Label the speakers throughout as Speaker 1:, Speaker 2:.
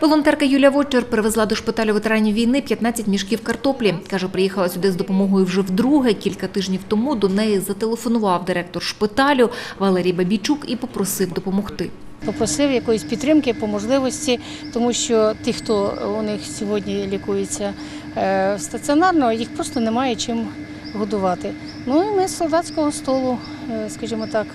Speaker 1: Волонтерка Юлія Вочер привезла до шпиталю ветеранів війни 15 мішків картоплі. Каже, приїхала сюди з допомогою вже вдруге. Кілька тижнів тому до неї зателефонував директор шпиталю Валерій Бабійчук і попросив допомогти.
Speaker 2: Попросив якоїсь підтримки по можливості, тому що ті, хто у них сьогодні лікується е, стаціонарно, їх просто немає чим годувати. Ну і ми з солдатського столу, е, скажімо так,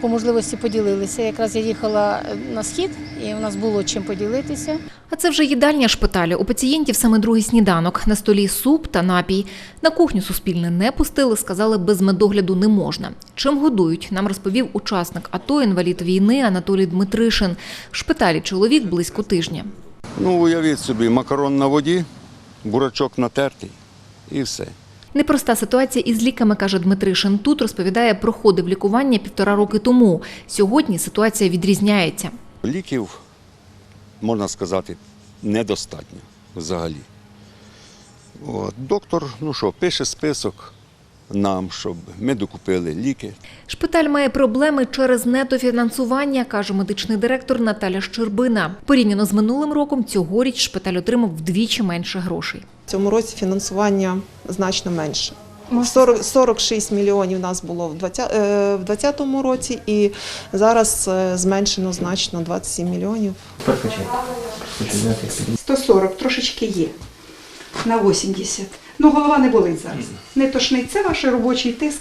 Speaker 2: по можливості поділилися. Якраз я їхала на схід, і у нас було чим поділитися.
Speaker 1: А це вже їдальня шпиталю. У пацієнтів саме другий сніданок. На столі суп та напій. На кухню суспільне не пустили, сказали, без медогляду не можна. Чим годують, нам розповів учасник АТО, інвалід війни Анатолій Дмитришин. В шпиталі чоловік близько тижня.
Speaker 3: Ну, уявіть собі, макарон на воді, бурачок натертий і все.
Speaker 1: Непроста ситуація із ліками, каже Дмитришин. Тут розповідає, проходив лікування півтора роки тому. Сьогодні ситуація відрізняється.
Speaker 3: Ліків, можна сказати, недостатньо взагалі. От, доктор, ну що, пише список нам, щоб ми докупили ліки.
Speaker 1: Шпиталь має проблеми через недофінансування, каже медичний директор Наталя Щербина. Порівняно з минулим роком, цьогоріч шпиталь отримав вдвічі менше грошей.
Speaker 4: В цьому році фінансування значно менше. 40, 46 мільйонів у нас було в 20 е, в 2020 році, і зараз е, зменшено значно 27 мільйонів.
Speaker 5: Перекачай. Хочу знати, як підійти.
Speaker 6: 140 трошечки є на 80. Ну, голова не болить зараз. Не тошнить. Це ваш робочий тиск.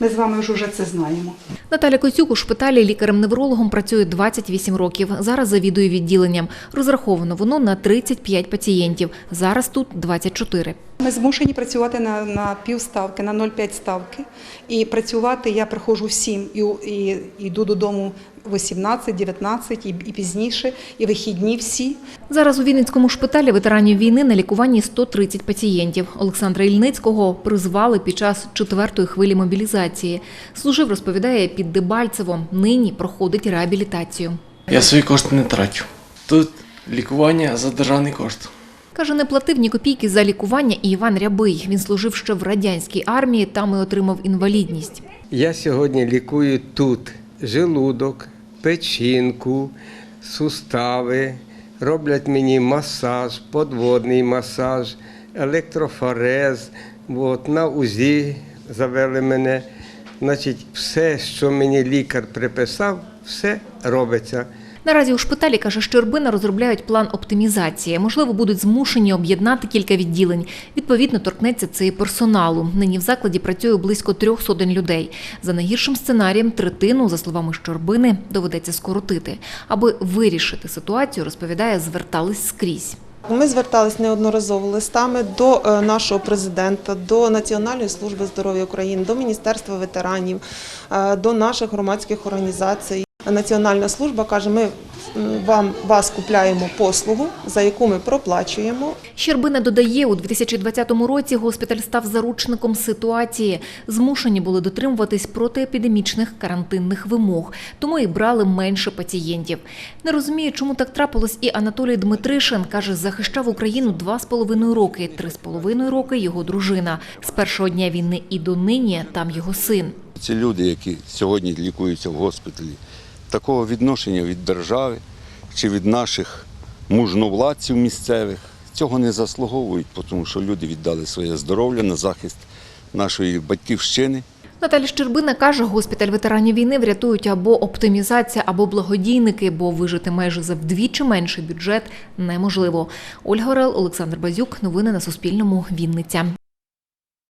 Speaker 6: Ми з вами вже це знаємо.
Speaker 1: Наталя Коцюк у шпиталі лікарем-неврологом працює 28 років. Зараз завідує відділенням. Розраховано воно на 35 пацієнтів. Зараз тут 24.
Speaker 6: Ми змушені працювати на, на півставки, на 0,5 ставки. І працювати я приходжу в 7 і, і йду додому 18, 19 і, і пізніше, і вихідні всі.
Speaker 1: Зараз у Вінницькому шпиталі ветеранів війни на лікуванні 130 пацієнтів. Олександра Ільницького призвали під час четвертої хвилі мобілізації. Служив, розповідає, під Дебальцевом. Нині проходить реабілітацію.
Speaker 5: Я свої кошти не трачу. Тут лікування за державний кошт.
Speaker 1: Каже, не платив ні копійки за лікування і Іван Рябий. Він служив ще в радянській армії, там і отримав інвалідність.
Speaker 7: Я сьогодні лікую тут желудок, печінку, сустави, роблять мені масаж, подводний масаж, електрофорез. От, на УЗІ завели мене. Значить, все, що мені лікар приписав, все робиться.
Speaker 1: Наразі у шпиталі, каже Щербина, розробляють план оптимізації. Можливо, будуть змушені об'єднати кілька відділень. Відповідно, торкнеться це і персоналу. Нині в закладі працює близько трьох сотень людей. За найгіршим сценарієм, третину, за словами Щербини, доведеться скоротити. Аби вирішити ситуацію, розповідає, звертались скрізь.
Speaker 4: Ми звертались неодноразово листами до е, нашого президента, до Національної служби здоров'я України, до Міністерства ветеранів, е, до наших громадських організацій. Національна служба каже, ми вам вас купляємо послугу, за яку ми проплачуємо.
Speaker 1: Щербина додає, у 2020 році госпіталь став заручником ситуації. Змушені були дотримуватись протиепідемічних карантинних вимог, тому і брали менше пацієнтів. Не розуміє, чому так трапилось, і Анатолій Дмитришин каже, захищав Україну два з половиною роки, три з половиною роки його дружина. З першого дня війни і до нині там його син.
Speaker 3: Ці люди, які сьогодні лікуються в госпіталі, такого відношення від держави чи від наших мужновладців місцевих цього не заслуговують, тому що люди віддали своє здоров'я на захист нашої батьківщини.
Speaker 1: Наталя Щербина каже, госпіталь ветеранів війни врятують або оптимізація, або благодійники, бо вижити майже за вдвічі менший бюджет неможливо. Ольга Орел, Олександр Базюк. Новини на Суспільному. Вінниця.